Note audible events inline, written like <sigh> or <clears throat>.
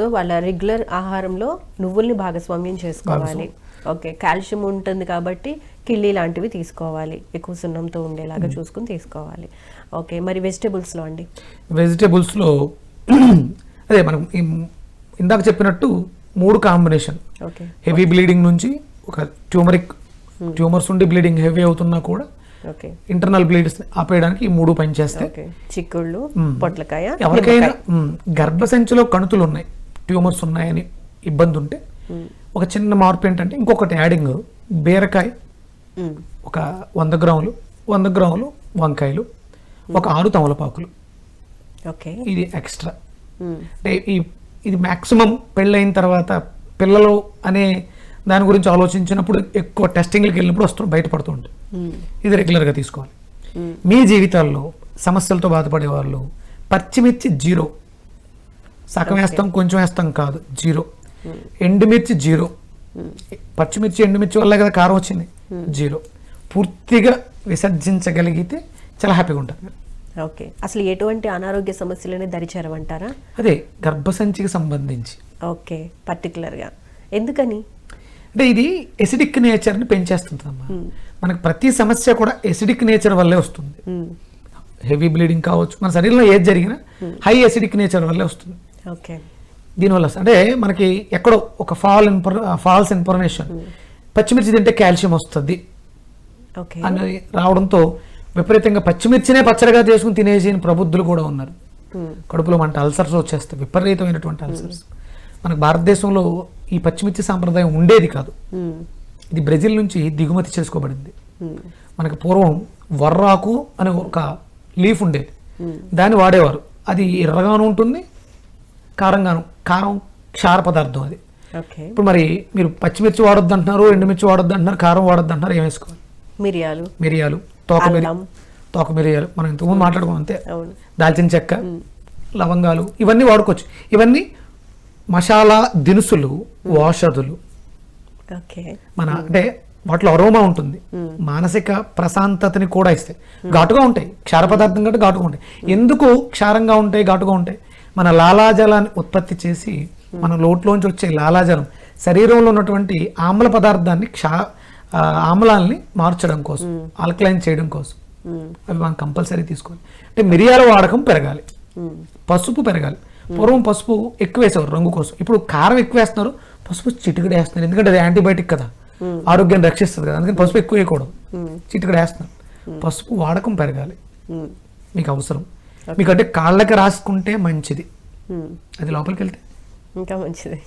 So వాళ్ళ regular ఆహారంలో నువ్వుల్ని భాగస్వామ్యం చేసుకోవాలి. ఓకే కాల్షియం ఉంటుంది కాబట్టి కిళ్ళి లాంటివి తీసుకోవాలి. ఎక్కువ సున్నంతో ఉండేలాగా చూసుకుని తీసుకోవాలి. ఓకే మరి వెజిటేబుల్స్లో అండి? వెజిటేబుల్స్లో <clears throat> అదే మనం ఇందాక చెప్పినట్టు మూడు కాంబినేషన్. ఓకే. హెవీ బ్లీడింగ్ నుంచి ఒక ట్యూమరిక్ ట్యూమర్స్ ఉండి బ్లీడింగ్ హెవీ అవుతున్నా కూడా ఓకే. ఇంటర్నల్ బ్లీడ్స్ ఆపేయడానికి ఈ మూడు పనిచేస్తాయి. చిక్కుళ్ళు పొట్లకాయ ఎవరికైనా గర్భసంచిలో కణుతులు ఉన్నాయి. ట్యూమర్స్ ఉన్నాయని ఇబ్బంది ఉంటే ఒక చిన్న మార్పు ఏంటంటే ఇంకొకటి యాడింగ్ బీరకాయ ఒక వంద గ్రాములు వంద గ్రాములు వంకాయలు ఒక ఆరు తమలపాకులు. ఓకే. ఇది ఎక్స్ట్రా. అంటే ఈ ఇది మ్యాక్సిమం పెళ్ళైన తర్వాత పిల్లలు అనే దాని గురించి ఆలోచించినప్పుడు ఎక్కువ టెస్టింగ్లకు వెళ్ళినప్పుడు వస్తూ బయటపడుతూ ఉంటుంది ఇది రెగ్యులర్గా తీసుకోవాలి. మీ జీవితాల్లో సమస్యలతో బాధపడే వాళ్ళు పచ్చిమిర్చి జీరో సగం వేస్తాం కొంచెం వేస్తాం కాదు. జీరో. ఎండుమిర్చి జీరో. పచ్చిమిర్చి ఎండుమిర్చి వల్ల కదా కారం వచ్చింది. జీరో. పూర్తిగా విసర్జించగలిగితే చాలా హ్యాపీగా ఉంటారు మీరు. ఓకే. అసలు ఎటువంటి అనారోగ్య సమస్యలని దరిచేరమంటారా అదే గర్భసంచికి సంబంధించి. ఓకే. పర్టికులర్గా ఎందుకని? అంటే ఇది ఎసిడిక్ నేచర్ని పెంచేస్తుందమ్మా. మనకు ప్రతి సమస్య కూడా ఎసిడిక్ నేచర్ వల్లే వస్తుంది. హెవీ బ్లీడింగ్ కావచ్చు మన శరీరంలో ఏది జరిగినా హై ఎసిడిక్ నేచర్ వల్లే వస్తుంది. ఓకే. దీనివల్ల. అంటే మనకి ఎక్కడో ఒక ఫాల్ ఇన్ఫర్ ఫాల్స్ ఇన్ఫర్మేషన్. పచ్చిమిర్చి తింటే కాల్షియం వస్తుంది. అని రావడంతో విపరీతంగా పచ్చిమిర్చినే పచ్చడిగా చేసుకుని తినేసిన ప్రబుద్ధులు కూడా ఉన్నారు. కడుపులో మంట అల్సర్స్ వచ్చేస్తాయి విపరీతమైనటువంటి అల్సర్స్. మనకు భారతదేశంలో ఈ పచ్చిమిర్చి సాంప్రదాయం ఉండేది కాదు. ఇది బ్రెజిల్ నుంచి దిగుమతి చేసుకోబడింది. మనకి పూర్వం వర్రాకు అనే ఒక లీఫ్ ఉండేది. దాన్ని వాడేవారు. అది ఎర్రగాను ఉంటుంది కారంగాను కారం క్షార పదార్థం అది. ఇప్పుడు మరి మీరు పచ్చిమిర్చి వాడొద్దు అంటున్నారు ఎండుమిర్చి వాడొద్దు అంటున్నారు కారం వాడొద్దు అంటున్నారు ఏం వేసుకోవాలి? మిరియాలు. మిరియాలు తోక మిరి అల్లం. తోక మిరియాలు. మనం ఇంతకుముందు మాట్లాడుకున్నాం అంతే. దాల్చిన చెక్క లవంగాలు ఇవన్నీ వాడుకోవచ్చు. ఇవన్నీ మసాలా దినుసులు ఔషధులు. ఓకే. మన అంటే వాటిలో అరోమా ఉంటుంది. మానసిక ప్రశాంతతని కూడా ఇస్తాయి. ఘాటుగా ఉంటాయి. క్షార పదార్థం కంటే ఘాటుగా ఉంటాయి. ఎందుకు క్షారంగా ఉంటాయి ఘాటుగా ఉంటాయి? మన లాలాజలాన్ని ఉత్పత్తి చేసి మన లోట్లోంచి వచ్చే లాలాజలం శరీరంలో ఉన్నటువంటి ఆమ్ల పదార్థాన్ని క్షా ఆమ్లాల్ని మార్చడం కోసం ఆల్కలైన్ చేయడం కోసం. అవి మనం కంపల్సరీ తీసుకోవాలి. అంటే మిరియాల వాడకం పెరగాలి. పసుపు పెరగాలి. పూర్వం పసుపు ఎక్కువ వేసేవారు రంగు కోసం. ఇప్పుడు కారం ఎక్కువ వేస్తున్నారు పసుపు చిటికడ వేస్తున్నారు. ఎందుకంటే అది యాంటీబయాటిక్ కదా. ఆరోగ్యాన్ని రక్షిస్తుంది కదా. అందుకని పసుపు ఎక్కువ వేయకూడదు. చిటికడ వేస్తున్నారు. పసుపు వాడకం పెరగాలి. మీకు అవసరం. మీకు అంటే కాళ్ళకి రాసుకుంటే మంచిది. అది లోపలికి వెళ్తే ఇంకా మంచిది.